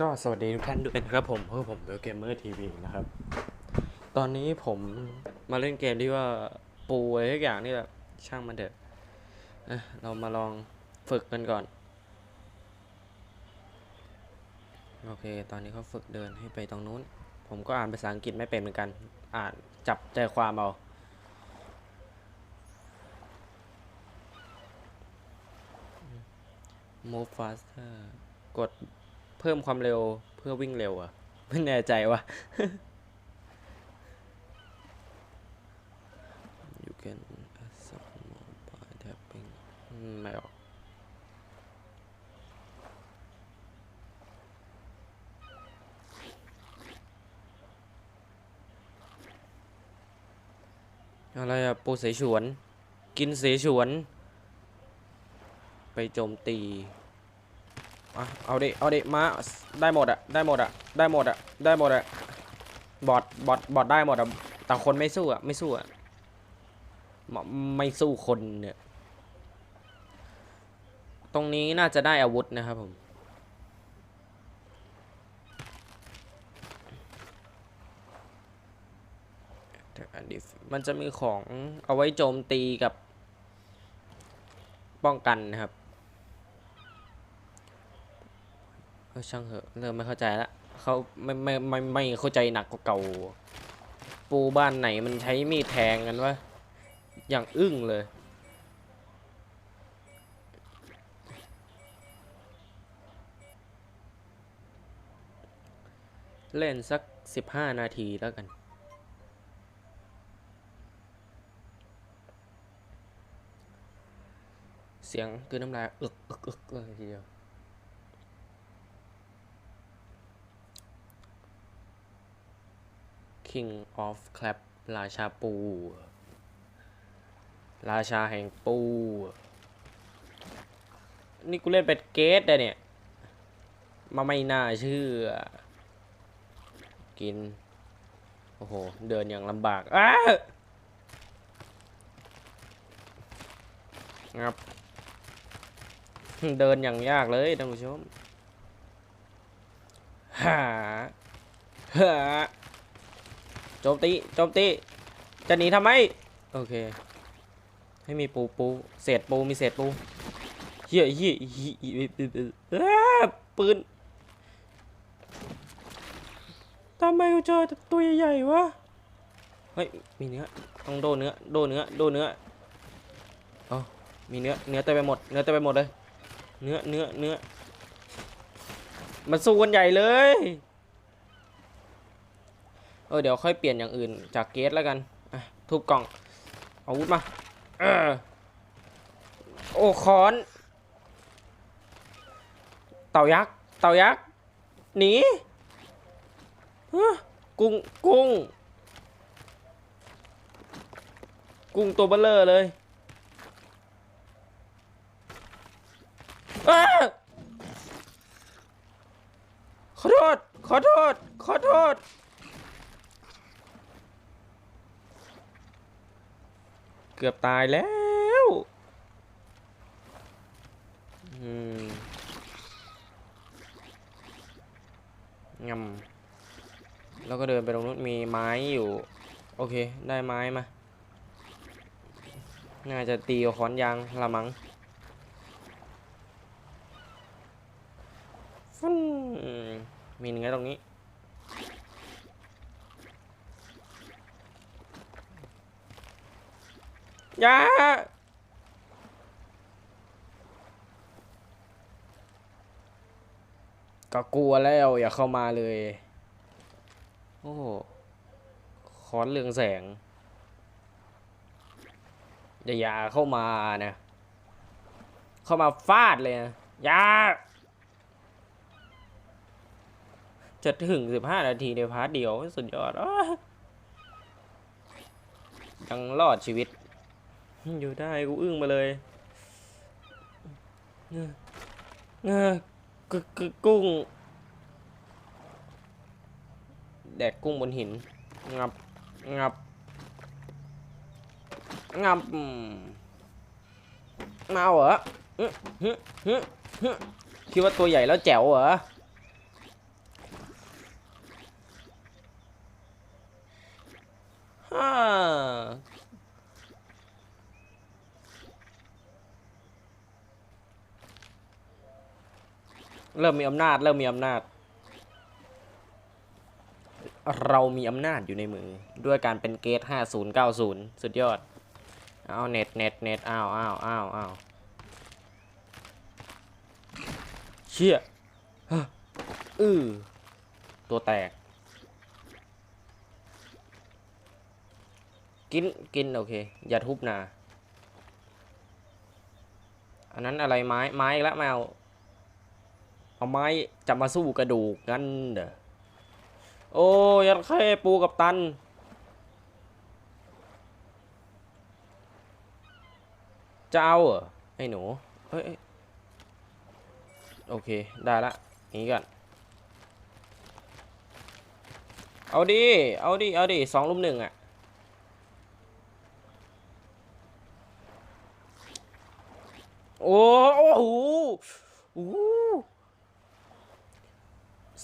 ก็สวัสดีทุกท่านด้วยนะครับผมเพราะผมเบลเกมเมอร์ทีวีนะครับ ตอนนี้ผมมาเล่นเกมที่ว่าปูอะไรทุกอย่างนี่แหละช่างมันเถอะอะเรามาลองฝึกกันก่อน โอเค ตอนนี้เขาฝึกเดินให้ไปตรงนู้น ผมก็อ่านภาษาอังกฤษไม่เป็นเหมือนกัน อ่านจับใจความเอา move faster กด เพิ่มความเร็วเพื่อวิ่งเร็วอะไม่แน่ใจว่า you can assign more by tapping ไม่ออกอะไรอะปูเสฉวน กินเสฉวน ไปโจมตี อะเอาดิ เอาดิ มาได้หมดอะได้หมดอะได้หมดอะได้หมดอะบอดบอดบอดได้หมดอะแต่คนไม่สู้อะไม่สู้อะไม่ไม่สู้คนเนี่ย ตรงนี้น่าจะได้อาวุธนะครับผมมันจะมีของเอาไว้โจมตีกับป้องกันนะครับ เออช่างเหอะเริ่มไม่เข้าใจละเขาไม่ไม่ไม่ไม่เข้าใจหนักกว่าเก่า ปูบ้านไหนมันใช้มีดแทงกันวะอย่างอึ้งเลยเล่นสักสิบห้านาทีแล้วกัน เสียงคือน้ำลายอึกอึกอึกเลยทีเดียว King of Clap ราชาปู ราชาแห่งปู นี่กูเล่นเป็นเกตได้เนี่ย มาไม่น่าเชื่อ กิน โอ้โห เดินอย่างลำบากอ้างับ เดินอย่างยากเลยท่านผู้ชมหาหา โจมตีโจมตีจะหนีทำไมโอเค ให้มีปูปูเศษปูมีเศษปูเฮียเฮียเฮียปืนทำไมกูเจอตัวใหญ่ๆวะเฮ้ยมีเนื้อต้องโดเนื้อโดเนื้อโดเนื้ออ๋อมีเนื้อเนื้อเต็มไปหมดเนื้อเต็มไปหมดเลยเนื้อเนื้อเนื้อมันสู้กันใหญ่เลย เออเดี๋ยวค่อยเปลี่ยนอย่างอื่นจากเกสแล้วกันอะทุบกล่องอาวุธมาเออโอ้คอน เต่ายักษ์เต่ายักษ์หนีฮะกุ้งกุ้ง กุ้งตัวเบลเลอร์เลยอ้าขอโทษ ขอโทษ ขอโทษ เกือบตายแล้วอืมงำแล้วก็เดินไปตรงนู้นมีไม้อยู่ โอเค ได้ไม้มา น่าจะตีกับค้อนยางละมัง้งนมีเนื้อตรงนี้ อย่าก็กลัวแล้วอย่าเข้ามาเลย โอ้ค้อนเรืองแสง อย่าอย่าเข้ามานะ เข้ามาฟาดเลยนะอย่าจะถึง15นาทีในพาร์ทเดียว สุดยอดอยังรอดชีวิต อยู่ได้กูอึ้งมาเลยเงอกึกกึกกุ้ง แดกกุ้งบนหิน งับ งับ งับเมาเหรอคิดว่าตัวใหญ่แล้วแจ๋วเหรอฮ่า เริ่มมีอำนาจ เริ่มมีอำนาจ เรามีอำนาจอยู่ในมือ ด้วยการเป็นเกต5090 สุดยอด เอาเน็ตเน็ตเน็ตอ้าวอ้าวอ้าวอ้าวเชี่ยอือตัวแตก กิน กิน โอเค อย่าทุบนา อันนั้นอะไรไม้ ไม้อีกแล้วแมว เอาไม้จะมาสู้กระดูกงั้นเด้อโอ้ยัดแค่ปูกับตัน จะเอาเหรอไอ้หนูเฮ้ยโอเค ได้ละนี้ก่อนเอาดิ เอาดิ เอาดิสองลุมหนึ่งอะโอ้โอ้โหโอ้โห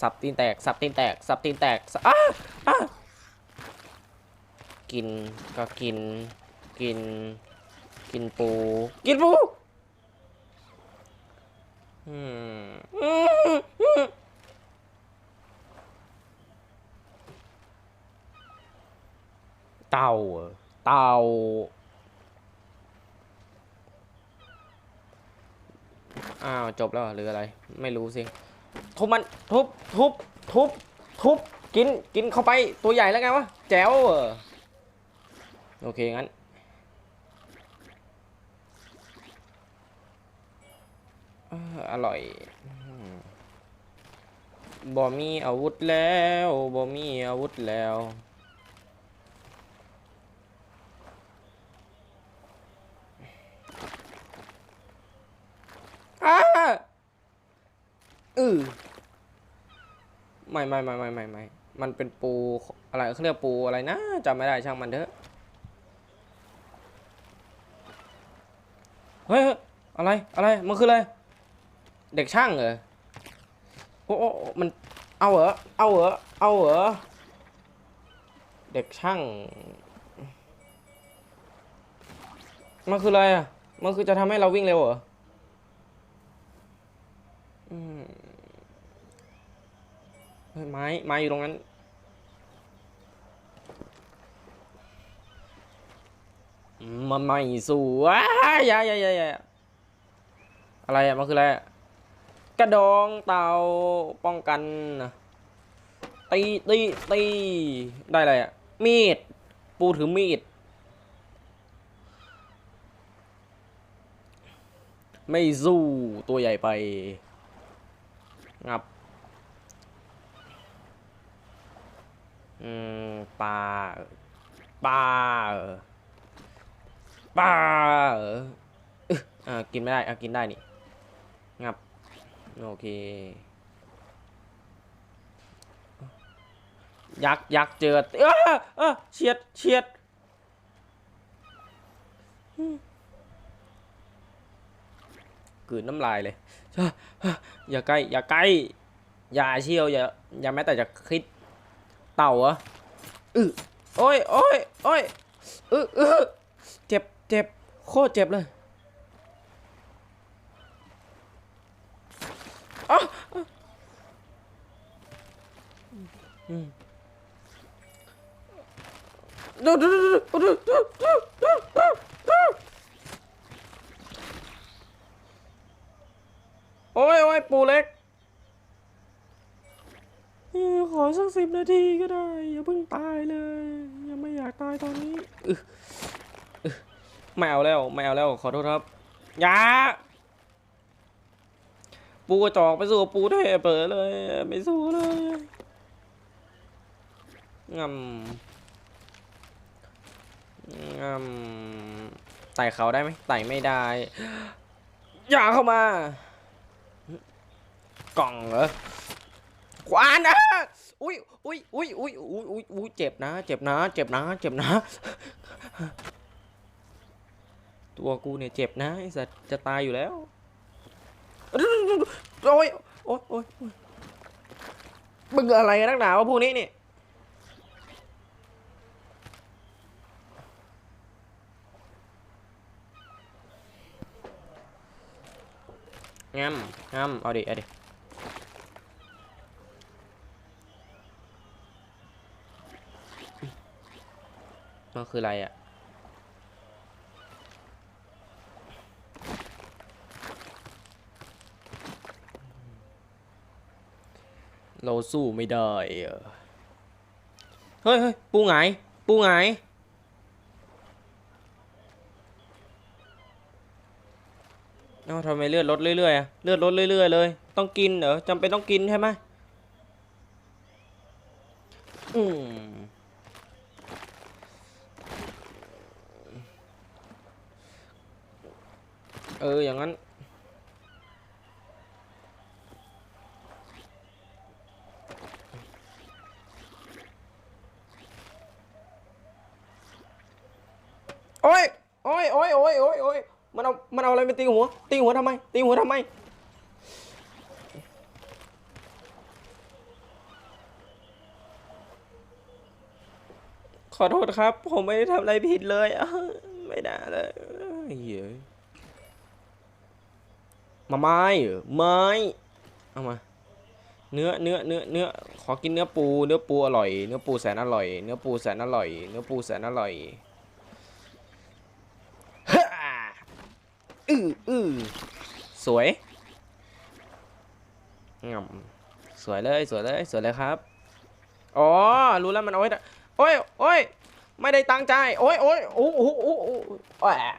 สับตีนแตก สับตีนแตก สับตีนแตกอ้าอ้ากินก็กิน กิน กินปู กินปูอืมเต่าเต่าอ้าว จบแล้วหรืออะไร ไม่รู้สิ ทุบมันทุบทุบทุบทุบกินกินเข้าไปตัวใหญ่แล้วไงวะแจ๋วโอเคงั้นอร่อยบ่มีอาวุธแล้วบ่มีอาวุธแล้วอ้า อือไม่ไม่ไม่ไม่ไม่ไม่มันเป็นปูอะไรเขาเรียกปูอะไรนะจำไม่ได้ช่างมันเถอะเฮ้ยเฮ้ยอะไรอะไรมันคืออะไรเด็กช่างเหรอโอ้โมันเอาเหรอเอาเหรอเอาเหรอเด็กช่างมันคืออะไรอะมันคือจะทำให้เราวิ่งเร็วเหรอ ไม้ไม้อยู่ตรงนั้นมันไม่สู้ว้ายอยาอยาอยาอยาอะไรอะ มันคืออะไรอะกระดองเตาป้องกันตีตีตีได้อะไรอะ มีด ปูถือมีด ไม่สู้ตัวใหญ่ไป งับอืมปลาปลาปลาเอออ่ากินไม่ได้อะกินได้นี่งับโอเคยักษ์ยักษ์เจอเอ้อเอ้อเฉียดเฉียด กืนน้ำลายเลย อย่าใกล้ อย่าใกล้ อย่าเชี่ยว อย่า อย่าแม้แต่จะคิด เต่าเหรออือโอ้ยโอ้ยโอ้ยอืออือเจ็บเจ็บ โคตรเจ็บเลยอ๊ะอ๊ะอืมดูดูดูดูดูดูดูดูดูดู โอ้ยโอ้ยปูเล็กเออขอสักสิบนาทีก็ได้ อย่าเพิ่งตายเลย ยังไม่อยากตายตอนนี้อึอึไม่เอาแล้วไม่เอาแล้วขอโทษครับอย่าปูกระจอกไปสู้กับปูเทพเปิดเลย ไม่สู้เลยงำงำไต่เขาได้ไหมไต่ไม่ได้ อย่าเข้ามา กล่องเหรอขวานนะอุ้ยอุ้ยอุ้ยอุ้ยอุ้ยอุ้ยอุ้ยเจ็บนะ เจ็บนะ เจ็บนะ เจ็บนะ ตัวกูเนี่ยเจ็บนะไอ้สัตว์จะตายอยู่แล้ว โอ้ยโอ้ยโอ้ยโอ้ยมึงอะไรกันนักหนาวะพวกนี้นี่งำงำเอาดิ เอาดิ มันคืออะไรอะเราสู้ไม่ได้เฮ้ยเฮ้ยปูหงายปูหงายเอ้าทำไมเลือดลดเรื่อยๆอะเลือดลดเรื่อยๆเลย ต้องกินเหรอจำเป็นต้องกินใช่ไหมอืมเออ อย่างนั้น โอ้ย โอ้ยโอ้ยโอ้ยโอ้ยโอ้ยมันเอา มันเอาอะไรมาตีหัว ตีหัวทำไม ตีหัวทำไมขอโทษครับ ผมไม่ได้ทำอะไรผิดเลย ไม่ได้เลยเฮ้ย มาไม้เหรอไม้เอามา เนื้อเนื้อเนื้อเนื้อขอกินเนื้อปู เนื้อปูอร่อย เนื้อปูแสนอร่อย เนื้อปูแสนอร่อย เนื้อปูแสนอร่อยฮ่าอืออือสวยงามสวยเลยสวยเลยสวยเลยครับ อ๋อ รู้แล้วมันเอาไว้โอ้ยโอ้ยไม่ได้ตั้งใจ โอ้ยโอ้ยโอ้โหโอ้โหโอ้โหแะ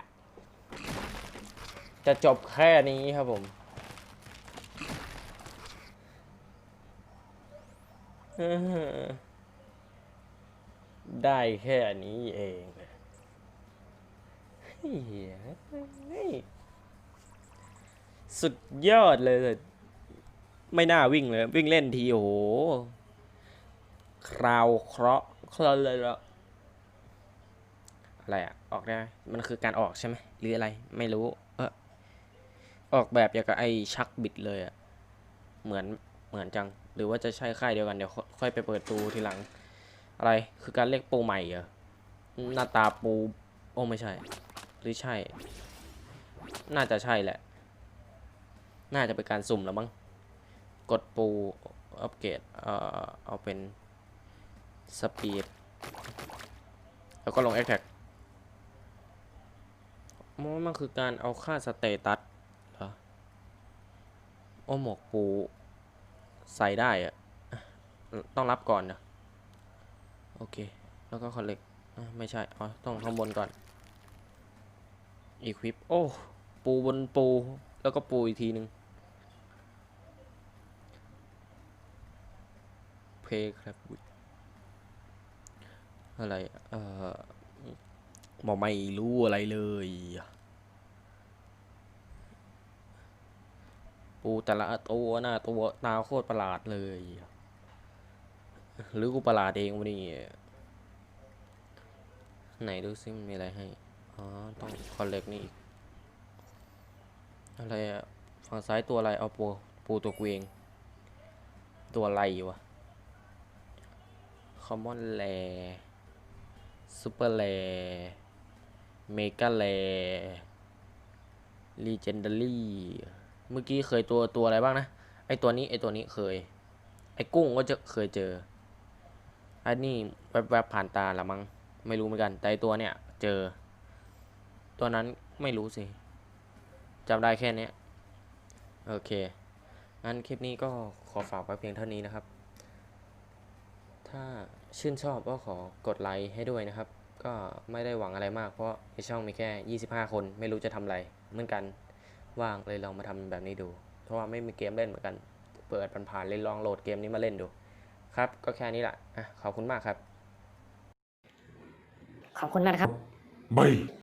จะจบแค่นี้ครับผมได้แค่นี้เองเฮ้ยสุดยอดเลย ไม่น่าวิ่งเลย วิ่งเล่นที โอ้โห คราวเคราะห์เคราะห์เลยละอะไรอะออกได้ มันคือการออกใช่ไหมหรืออะไร ไม่รู้ ออกแบบอย่างกับไอชักบิดเลยอะเหมือนเหมือนจัง หรือว่าจะใช่ค่ายเดียวกันเดี๋ยวค่อยไปเปิดตูทีหลัง อะไรคือการเรียกปูใหม่เหรอหน้าตาปูโอ้ไม่ใช่ หรือใช่ น่าจะใช่แหละ น่าจะเป็นการสุ่มแล้วมั้งกดปูอัปเกรดเอ่อเอาเป็นสปีดแล้วก็ลงแอคแท็กมันมันคือการเอาค่าสเตตัส โอ้หมวกปูใส่ได้อะต้องรับก่อนนะโอเค แล้วก็คอนเลกไม่ใช่อ๋อต้องข้างบนก่อน Equip โอ้ปูบนปู แล้วก็ปูอีกทีหนึ่งเพย์ครับอุ๊ยอะไร เอ่อบอกไม่รู้อะไรเลย ปูแต่ละตัวหน้าตัวตาโคตรประหลาดเลย หรือกูประหลาดเองวะนี่ไหนดูซิมีอะไรให้ อ๋อ ต้องคอนเล็กนี่อีก อะไรอะฝั่งซ้ายตัวอะไร เอาปูปูตัวกูเอง ตัวอะไรวะคอมมอนแลซูเปอร์แลเมกาแลลีเจนดารี่ เมื่อกี้เคยตัวตัวอะไรบ้างนะ ไอตัวนี้ไอตัวนี้เคย ไอกุ้งก็จะเคยเจอ อันนี้แวบๆผ่านตาละมั้ง ไม่รู้เหมือนกัน แต่ตัวเนี้ยเจอ ตัวนั้นไม่รู้สิจำได้แค่นี้โอเค งั้นคลิปนี้ก็ขอฝากไว้เพียงเท่านี้นะครับ ถ้าชื่นชอบก็ขอกดไลค์ให้ด้วยนะครับ ก็ไม่ได้หวังอะไรมากเพราะในช่องมีแค่ 25 คนไม่รู้จะทำอะไรเหมือนกัน ว่างเลยลองมาทำแบบนี้ดู เพราะว่าไม่มีเกมเล่นเหมือนกัน เปิดผ่านๆเลยลองโหลดเกมนี้มาเล่นดู ครับ ก็แค่นี้แหละอะขอบคุณมากครับ ขอบคุณมากนะครับ ไม่